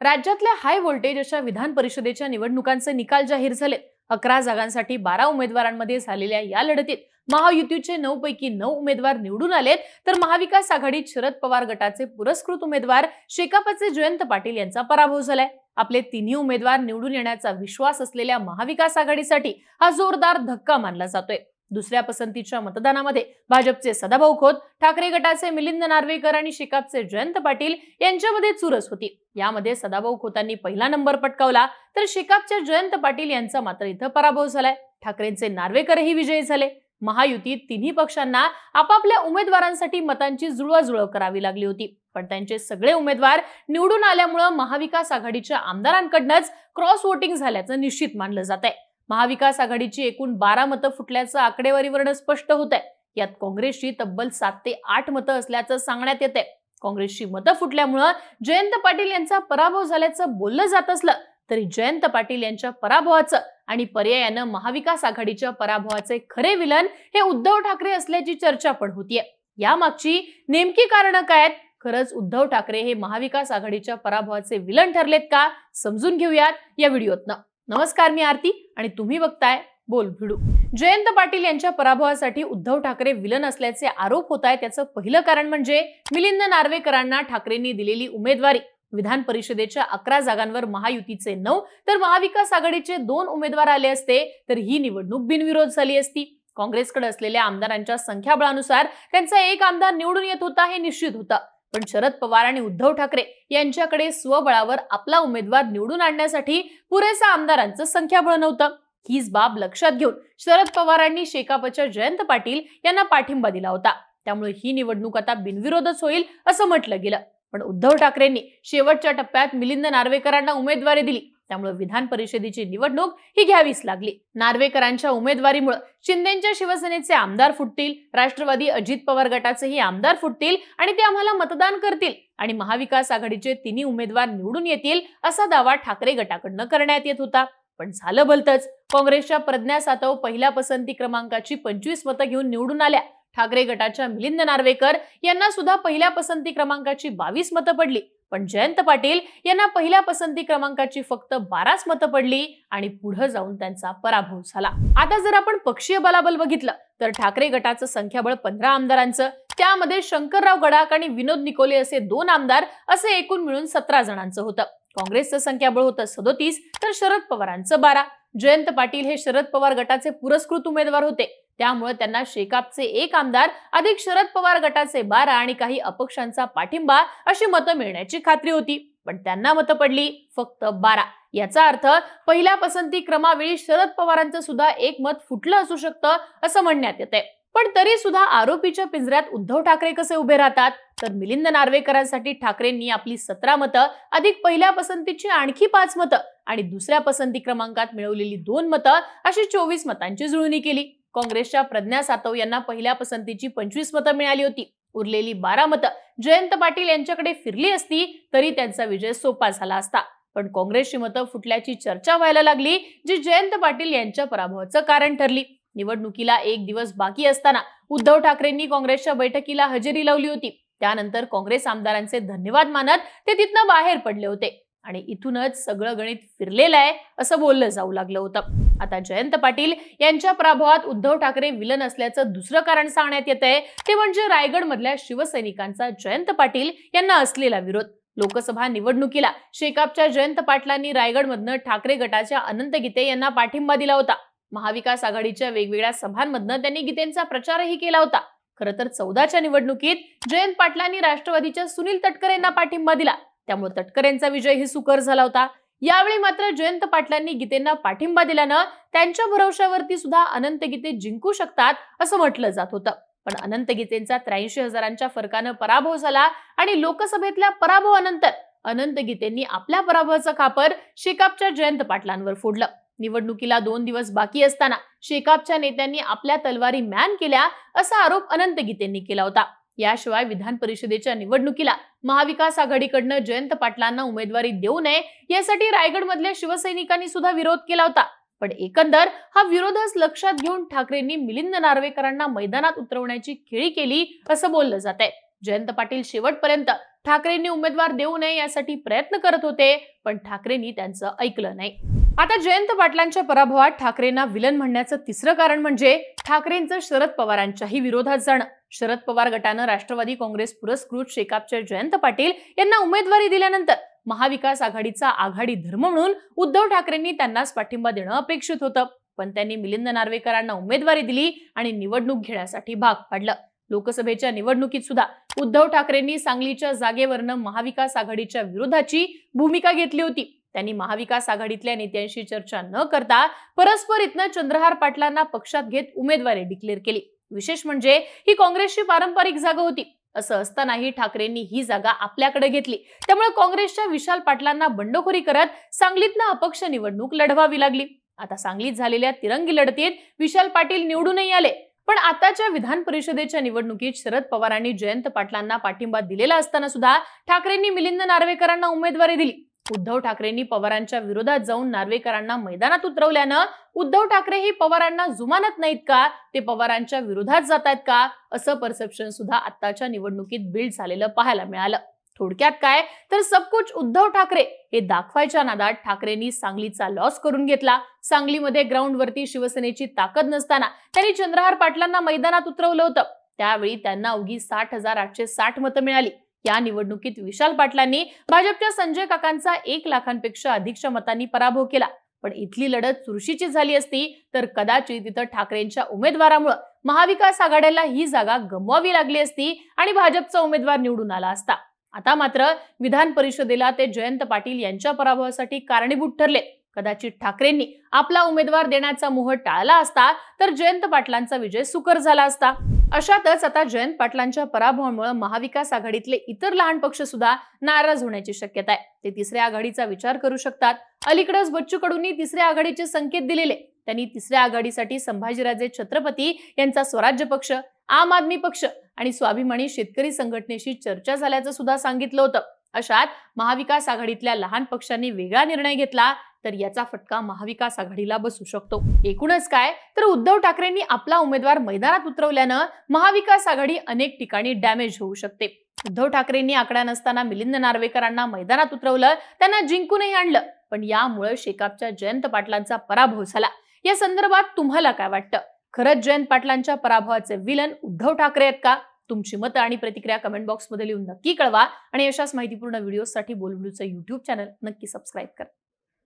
राज्यातल्या high voltage अशा विधान परिषदेच्या निवडणुकांचे निकाल जाहीर झाले. अकरा जागांसाठी बारा उमेदवारांमध्ये झालेल्या या लढतीत महायुतीचे नऊ पैकी नऊ उमेदवार निवडून आलेत. तर महाविकास आघाडीत शरद पवार गटाचे पुरस्कृत उमेदवार शेकापचे जयंत पाटील यांचा पराभव झालाय. आपले तिन्ही उमेदवार निवडून येण्याचा विश्वास असलेल्या महाविकास आघाडीसाठी हा जोरदार धक्का मानला जातोय. दुसऱ्या पसंतीच्या मतदानामध्ये भाजपचे सदाभाऊ खोत ठाकरे गटाचे मिलिंद नार्वेकर आणि शिकापचे जयंत पाटील यांच्यामध्ये चुरस होती. यामध्ये सदाभाऊ खोतांनी पहिला नंबर पटकावला तर शिकापच्या जयंत पाटील यांचा मात्र इथं पराभव झालाय. ठाकरेंचे नार्वेकरही विजयी झाले. महायुतीत तिन्ही पक्षांना आपापल्या उमेदवारांसाठी मतांची जुळवाजुळव करावी लागली होती. पण त्यांचे सगळे उमेदवार निवडून आल्यामुळं महाविकास आघाडीच्या आमदारांकडनंच क्रॉस वोटिंग झाल्याचं निश्चित मानलं जात आहे महाविकास आघाडीची एकूण बारा मतं फुटल्याचं आकडेवारीवरनं स्पष्ट होत आहे यात काँग्रेसची तब्बल सात ते आठ मतं असल्याचं सांगण्यात येत आहे काँग्रेसची मतं फुटल्यामुळं जयंत पाटील यांचा पराभव झाल्याचं बोललं जात असलं तरी जयंत पाटील यांच्या पराभवाचं आणि पर्यायानं महाविकास आघाडीच्या पराभवाचे खरे विलन हे उद्धव ठाकरे असल्याची चर्चा पण होतीये. यामागची नेमकी कारणं काय आहेत? खरंच उद्धव ठाकरे हे महाविकास आघाडीच्या पराभवाचे विलन ठरलेत का? समजून घेऊयात या व्हिडिओतनं. नमस्कार मी आरती आणि तुम्ही बघताय बोल भिडू. जयंत पाटील यांच्या पराभवासाठी उद्धव ठाकरे विलन असल्याचे आरोप होत आहेत त्याचं पहिलं कारण म्हणजे मिलिंद नार्वेकरांना ठाकरेंनी दिलेली उमेदवारी. विधान परिषदेच्या अकरा जागांवर महायुतीचे नऊ तर महाविकास आघाडीचे दोन उमेदवार आले असते तर ही निवडणूक बिनविरोध झाली असती. काँग्रेसकडे असलेल्या आमदारांच्या संख्याबळानुसार त्यांचा एक आमदार निवडून येत होता हे निश्चित होतं. पण शरद पवार आणि उद्धव ठाकरे यांच्याकडे स्वबळावर आपला उमेदवार निवडून आणण्यासाठी पुरेसा आमदारांचं संख्याबळ नव्हतं. हीच बाब लक्षात घेऊन शरद पवारांनी शेकापच्या जयंत पाटील यांना पाठिंबा दिला होता. त्यामुळे ही निवडणूक आता बिनविरोधच होईल असं म्हटलं गेलं. पण उद्धव ठाकरेंनी शेवटच्या टप्प्यात मिलिंद नार्वेकरांना उमेदवारी दिली. त्यामुळे विधान परिषदेची निवडणूक ही घ्यावीच लागली. नार्वेकरांच्या उमेदवारीमुळे शिंदेच्या शिवसेनेचे आमदार फुटतील राष्ट्रवादी अजित पवार गटाचेही आमदार फुटतील आणि ते आम्हाला मतदान करतील आणि महाविकास आघाडीचे तिन्ही उमेदवार निवडून येतील असा दावा ठाकरे गटाकडनं करण्यात येत होता. पण झालं भलतच काँग्रेसच्या प्रज्ञा सातव पहिल्या पसंती क्रमांकाची पंचवीस मतं घेऊन निवडून आल्या. ठाकरे गटाच्या मिलिंद नार्वेकर यांना सुद्धा पहिल्या पसंती क्रमांकाची बावीस मतं पडली. पण जयंत पाटील यांना पहिल्या पसंती क्रमांकाची फक्त बाराच मतं पडली आणि पुढे जाऊन त्यांचा पराभव झाला. आता जर आपण पक्षीय बलाबल बघितलं तर ठाकरे गटाचं संख्याबळ पंधरा आमदारांचं त्यामध्ये शंकरराव गडाख आणि विनोद निकोले असे दोन आमदार असे एकूण मिळून सतरा जणांचं होतं. काँग्रेसचं संख्याबळ होतं सदोतीस तर शरद पवारांचं बारा. जयंत पाटील हे शरद पवार गटाचे पुरस्कृत उमेदवार होते. त्यामुळे त्यांना शेकापचे एक आमदार अधिक शरद पवार गटाचे बारा आणि काही अपक्षांचा पाठिंबा अशी मतं मिळण्याची खात्री होती. पण त्यांना मतं पडली फक्त बारा. याचा अर्थ पहिल्या पसंती क्रमावेळी शरद पवारांचं सुद्धा एक मत फुटलं असू शकतं असं म्हणण्यात येते पण तरी सुद्धा आरोपीच्या पिंजऱ्यात उद्धव ठाकरे कसे उभे राहतात? तर मिलिंद नार्वेकरांसाठी ठाकरेंनी आपली सतरा मतं अधिक पहिल्या पसंतीची आणखी पाच मतं आणि दुसऱ्या पसंती क्रमांकात मिळवलेली दोन मतं अशी चोवीस मतांची जुळणी केली. काँग्रेसच्या प्रज्ञा सातव यांना पहिल्या पसंतीची पंचवीस मतं मिळाली होती. उरलेली बारा मतं जयंत पाटील यांच्याकडे फिरली असती तरी त्यांचा विजय सोपा झाला असता. पण काँग्रेसची मतं फुटल्याची चर्चा व्हायला लागली जी जयंत पाटील यांच्या पराभवाचं कारण ठरली. निवडणुकीला एक दिवस बाकी असताना उद्धव ठाकरेंनी काँग्रेसच्या बैठकीला हजेरी लावली होती. त्यानंतर काँग्रेस आमदारांचे धन्यवाद मानत ते तिथनं बाहेर पडले होते. आणि इथूनच सगळं गणित फिरलेलं आहे असं बोललं जाऊ लागलं होतं. आता जयंत पाटील यांच्या पराभवात उद्धव ठाकरे विलन असल्याचं दुसरं कारण सांगण्यात येत आहे ते म्हणजे रायगड मधल्या शिवसैनिकांचा जयंत पाटील यांना असलेला विरोध. लोकसभा निवडणुकीला शेकापच्या जयंत पाटलांनी रायगडमधनं ठाकरे गटाच्या अनंत गीते यांना पाठिंबा दिला होता. महाविकास आघाडीच्या वेगवेगळ्या सभांमधनं त्यांनी गीतेंचा प्रचारही केला होता. खरं तर चौदाच्या निवडणुकीत जयंत पाटलांनी राष्ट्रवादीच्या सुनील तटकरे यांना पाठिंबा दिला. त्यामुळे तटकरेंचा विजय ही सुकर झाला होता. यावेळी मात्र जयंत पाटलांनी गीतेंना पाठिंबा दिल्यानं त्यांच्या भरवशावरती सुद्धा अनंत गीते जिंकू शकतात असं म्हटलं जात होतं. पण अनंत गीतेंचा त्र्याऐंशी हजारांच्या फरकानं पराभव झाला आणि लोकसभेतल्या पराभवानंतर अनंत गीतेंनी आपल्या पराभवाचं खापर शेकापच्या जयंत पाटलांवर फोडलं. निवडणुकीला दोन दिवस बाकी असताना शेकापच्या नेत्यांनी आपल्या तलवारी मॅन केल्या असा आरोप अनंत गीतेंनी केला होता. याशिवाय विधान परिषदेच्या निवडणुकीला महाविकास आघाडीकडनं जयंत पाटलांना उमेदवारी देऊ नये यासाठी रायगड मधल्या शिवसैनिकांनी सुद्धा विरोध केला होता. पण एकंदर हा विरोधच लक्षात घेऊन ठाकरेंनी मिलिंद नार्वेकरांना मैदानात उतरवण्याची खेळी केली असं बोललं जात आहे जयंत पाटील शेवटपर्यंत ठाकरेंनी उमेदवार देऊ नये यासाठी प्रयत्न करत होते पण ठाकरेंनी त्यांचं ऐकलं नाही. आता जयंत पाटलांच्या पराभवात ठाकरेंना विलन म्हणण्याचं तिसरं कारण म्हणजे ठाकरेंचं शरद पवारांच्याही विरोधात जाणं. शरद पवार गटानं राष्ट्रवादी काँग्रेस पुरस्कृत शेकापचे जयंत पाटील यांना उमेदवारी दिल्यानंतर महाविकास आघाडीचा आघाडी धर्म म्हणून उद्धव ठाकरेंनी त्यांनाच पाठिंबा देणं अपेक्षित होतं. पण त्यांनी मिलिंद नार्वेकरांना उमेदवारी दिली आणि निवडणूक घेण्यासाठी भाग पाडलं. लोकसभेच्या निवडणुकीत सुद्धा उद्धव ठाकरेंनी सांगलीच्या जागेवरनं महाविकास आघाडीच्या विरोधाची भूमिका घेतली होती. त्यांनी महाविकास आघाडीतल्या नेत्यांशी चर्चा न करता परस्पर इथनं चंद्रहार पाटलांना पक्षात घेत उमेदवारी डिक्लेअर केली. विशेष म्हणजे ही काँग्रेसची पारंपरिक जागा होती. असं असतानाही ठाकरेंनी ही जागा आपल्याकडे घेतली. त्यामुळे काँग्रेसच्या विशाल पाटलांना बंडखोरी करत सांगलीतनं अपक्ष निवडणूक लढवावी लागली. आता सांगलीत झालेल्या तिरंगी लढतीत विशाल पाटील निवडूनही आले. पण आताच्या विधान परिषदेच्या निवडणुकीत शरद पवारांनी जयंत पाटलांना पाठिंबा दिलेला असताना सुद्धा ठाकरेंनी मिलिंद नार्वेकरांना उमेदवारी दिली. उद्धव ठाकरेंनी पवारांच्या विरोधात जाऊन नार्वेकरांना मैदानात उतरवल्यानं उद्धव ठाकरे हे पवारांना जुमानत नाहीत का? ते पवारांच्या विरोधात जात आहेत का? असं परसेप्शन सुद्धा आताच्या निवडणुकीत बिल्ड झालेलं पाहायला मिळालं. थोडक्यात काय? तर सबकुच उद्धव ठाकरे हे दाखवायच्या नादात ठाकरेंनी सांगलीचा लॉस करून घेतला. सांगलीमध्ये ग्राउंडवरती शिवसेनेची ताकद नसताना त्यांनी चंद्रहार पाटलांना मैदानात उतरवलं होतं. त्यावेळी त्यांना उगी साठ हजार आठशे साठ मतं मिळाली. या निवडणुकीत विशाल पाटलांनी भाजपच्या संजय काकांचा एक लाखांपेक्षा अधिकच्या मतांनी पराभव केला. पण इथली लढत चुरशीची झाली असती तर कदाचित तिथं ठाकरेंच्या उमेदवारामुळे महाविकास आघाड्याला ही जागा गमवावी लागली असती आणि भाजपचा उमेदवार निवडून आला असता. आता मात्र विधान परिषदेला ते जयंत पाटील यांच्या पराभवासाठी कारणीभूत ठरले. कदाचित ठाकरेंनी आपला उमेदवार देण्याचा मोह टाळला असता तर जयंत पाटलांचा विजय सुकर झाला असता. अशातच आता जयंत पाटलांच्या पराभवामुळे महाविकास आघाडीतले इतर लहान पक्ष सुद्धा नाराज होण्याची शक्यता आहे. ते तिसऱ्या आघाडीचा विचार करू शकतात. अलीकडेच बच्चू कडूंनी तिसऱ्या आघाडीचे संकेत दिलेले. त्यांनी तिसऱ्या आघाडीसाठी संभाजीराजे छत्रपती यांचा स्वराज्य पक्ष आम आदमी पक्ष आणि स्वाभिमानी शेतकरी संघटनेशी चर्चा झाल्याचं सुद्धा सांगितलं होतं. अशात महाविकास आघाडीतल्या लहान पक्षांनी वेगळा निर्णय घेतला तर याचा फटका महाविकास आघाडीला बसू शकतो. एकूणच काय? तर उद्धव ठाकरेंनी आपला उमेदवार मैदानात उतरवल्यानं महाविकास आघाडी अनेक ठिकाणी डॅमेज होऊ शकते. उद्धव ठाकरेंनी आकडा नसताना मिलिंद नार्वेकरांना मैदानात उतरवलं त्यांना जिंकूनही आणलं. पण यामुळे शेकापच्या जयंत पाटलांचा पराभव झाला. या संदर्भात तुम्हाला काय वाटतं? खरंच जयंत पाटलांच्या पराभवाचे विलन उद्धव ठाकरे आहेत का? तुमची मतं आणि प्रतिक्रिया कमेंट बॉक्समध्ये लिहून नक्की कळवा आणि अशाच माहितीपूर्ण व्हिडिओसाठी बोलबुलूचं यूट्यूब चॅनल नक्की सबस्क्राईब करा.